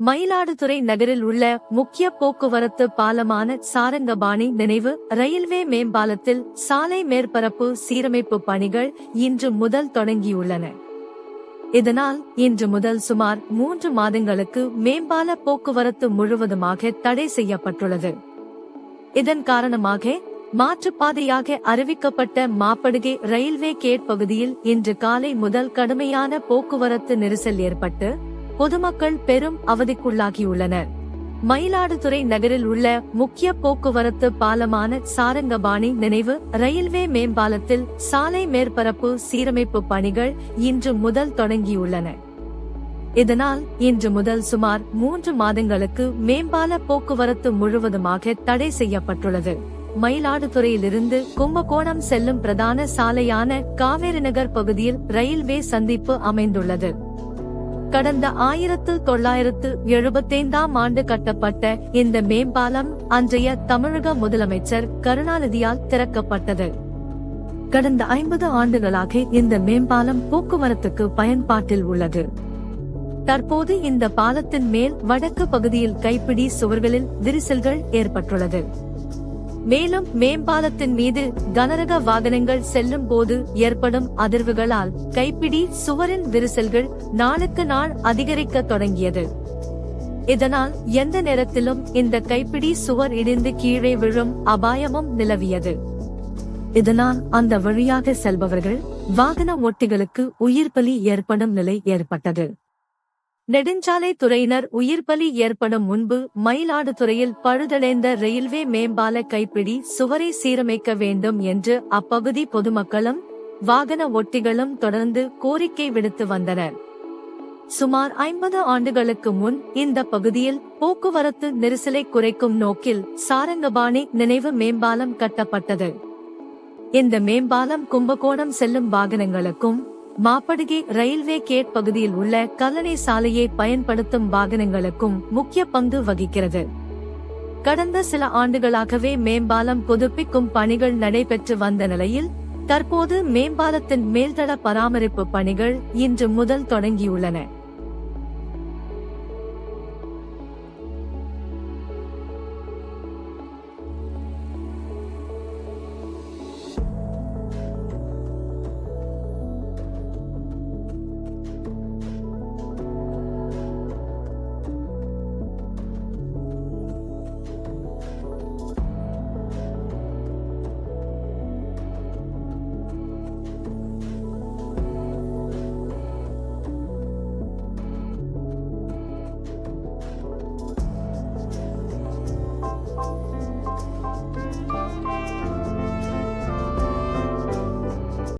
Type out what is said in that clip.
மயிலாடுதுறை நகரில் உள்ள முக்கிய போக்குவரத்து பாலமான சாரங்கபாணி நினைவு ரயில்வே மேம்பாலத்தில் சாலை மேற்பரப்பு சீரமைப்பு பணிகள் இன்று முதல் தொடங்கியுள்ளன. இதனால் இன்று முதல் சுமார் மூன்று மாதங்களுக்கு மேம்பால போக்குவரத்து முழுவதுமாக தடை செய்யப்பட்டுள்ளது. இதன் காரணமாக மாற்றுப்பாதையாக அறிவிக்கப்பட்ட மாப்படுகை ரயில்வே கேட் பகுதியில் இன்று காலை முதல் கடுமையான போக்குவரத்து நெரிசல் ஏற்பட்டு பொதுமக்கள் பெரும் அவதிக்குள்ளாகியுள்ளனர். மயிலாடுதுறை நகரில் உள்ள முக்கிய போக்குவரத்து பாலமான சாரங்கபாணி நினைவு ரயில்வே மேம்பாலத்தில் சாலை மேற்பரப்பு சீரமைப்பு பணிகள் இன்று முதல் தொடங்கியுள்ளன. இதனால் இன்று முதல் சுமார் மூன்று மாதங்களுக்கு மேம்பால போக்குவரத்து முழுவதுமாக தடை செய்யப்பட்டுள்ளது. மயிலாடுதுறையிலிருந்து கும்பகோணம் செல்லும் பிரதான சாலையான காவேரி நகர் பகுதியில் ரயில்வே சந்திப்பு அமைந்துள்ளது. கடந்த ஆயிரத்து தொள்ளாயிரத்து எழுபத்தைந்தாம் ஆண்டு கட்டப்பட்ட இந்த மேம்பாலம் அன்றைய தமிழக முதலமைச்சர் கருணாநிதியால் திறக்கப்பட்டது. கடந்த ஐம்பது ஆண்டுகளாக இந்த மேம்பாலம் போக்குவரத்துக்கு பயன்பாட்டில் உள்ளது. தற்போது இந்த பாலத்தின் மேல் வடக்கு பகுதியில் கைப்பிடி சுவர்களில் விரிசல்கள் ஏற்பட்டுள்ளது. மேலும் மேம்பாலத்தின் மீது கனரக வாகனங்கள் செல்லும் போது ஏற்படும் அதிர்வுகளால் கைப்பிடி சுவரின் விரிசல்கள் நாளுக்கு நாள் அதிகரிக்க தொடங்கியது. இதனால் எந்த நேரத்திலும் இந்த கைப்பிடி சுவர் இடிந்து கீழே விழும் அபாயமும் நிலவியது. இதனால் அந்த வழியாக செல்பவர்கள் வாகன ஓட்டிகளுக்கு உயிர் பலி ஏற்படும் நிலை ஏற்பட்டது. நெடுஞ்சாலை துறையினர் உயிர் பலி ஏற்படும் முன்பு மயிலாடுதுறையில் பழுதடைந்த ரயில்வே மேம்பால கைப்பிடி சுவரை சீரமைக்க வேண்டும் என்று அப்பகுதி பொதுமக்களும் வாகன ஒட்டிகளும் தொடர்ந்து கோரிக்கை விடுத்து வந்தனர். சுமார் ஐம்பது ஆண்டுகளுக்கு முன் இந்த பகுதியில் போக்குவரத்து நெரிசலை குறைக்கும் நோக்கில் சாரங்கபாணி நினைவு மேம்பாலம் கட்டப்பட்டது. இந்த மேம்பாலம் கும்பகோணம் செல்லும் வாகனங்களுக்கும் மாப்படுகி ரயில்வே கேட் பகுதியில் உள்ள கல்லணை சாலையை பயன்படுத்தும் வாகனங்களுக்கும் முக்கிய பங்கு வகிக்கிறது. கடந்த சில ஆண்டுகளாகவே மேம்பாலம் புதுப்பிக்கும் பணிகள் நடைபெற்று வந்த நிலையில் தற்போது மேம்பாலத்தின் மேல்தள பராமரிப்பு பணிகள் இன்று முதல் தொடங்கியுள்ளன.